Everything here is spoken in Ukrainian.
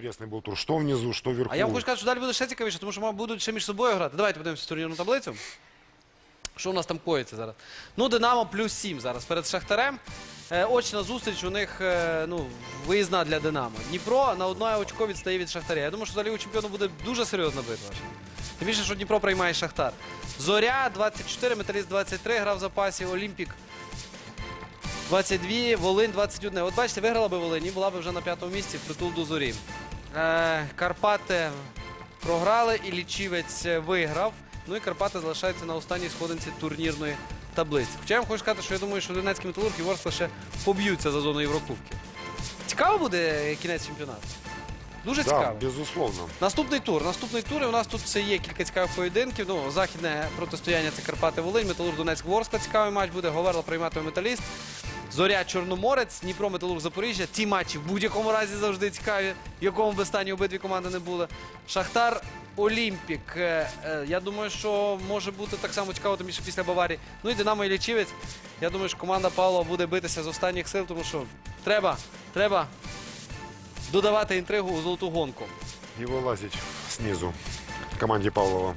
интересный был тур. Что внизу, что вверху. А я хочу сказати, що далі буде ще цікавіше, тому що будуть ще між собою грати. Давайте подивимося турнірну таблицю. Що у нас там коїться зараз? Ну, Динамо плюс 7 зараз перед Шахтарем. Е, очна зустріч у них е, ну, виїзна для Динамо. Дніпро на одне очко відстає від Шахтаря. Я думаю, що взагалі у чемпіону буде дуже серйозна битва. Тим більше, що Дніпро приймає Шахтар. Зоря 24, Металіст 23, грав в запасі, Олімпік 22, Волинь 21. От бачите, виграла би Волинь і була б вже на п'ятому місці впритул до зорі. Е, Карпати програли і Лічівець е, виграв. Ну і Карпати залишаються на останній сходинці турнірної таблиці. Хоча я вам хочу сказати, що я думаю, що Донецький металург і Ворскла ще поб'ються за зону Єврокубки. Цікаво буде кінець чемпіонату. Дуже Да, цікаво. безусловно. Наступний тур. Наступний тур. І у нас тут все є кілька цікавих поєдинків. Ну, західне протистояння це Карпати Волинь, Металург Донецьк Ворскла. Цікавий матч буде. Говерла прийматиме металіст. Зоря Чорноморець, Дніпро Металург Запоріжжя. Ці матчі в будь-якому разі завжди цікаві, в якому б стані обидві команди не були. Шахтар Олімпік. Е, е, Я думаю, що може бути так само цікаво, тим більше після Баварії. Ну і Динамо і Лічівець. Я думаю, що команда Павлова буде битися з останніх сил, тому що треба, треба додавати інтригу у золоту гонку. И вылазить снизу команде Павлова.